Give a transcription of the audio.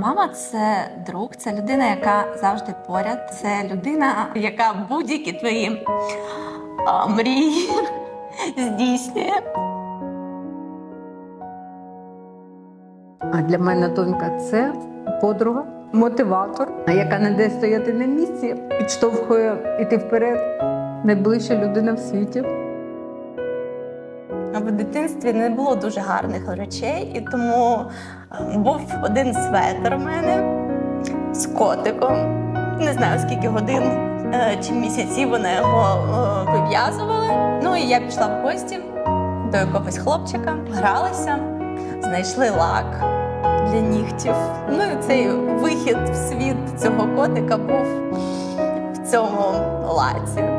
Мама це друг, це людина, яка завжди поряд. Це людина, яка будь-які твої а, мрії здійснює. А для мене донька це подруга, мотиватор, яка не дає стояти на місці, підштовхує іти вперед. Найближча людина в світі. В дитинстві не було дуже гарних речей, і тому е, був один светр у мене з котиком. Не знаю скільки годин е, чи місяців вона його е, вив'язувала. Ну і я пішла в гості до якогось хлопчика, гралися, знайшли лак для нігтів. Ну і цей вихід в світ цього котика був в цьому лаці.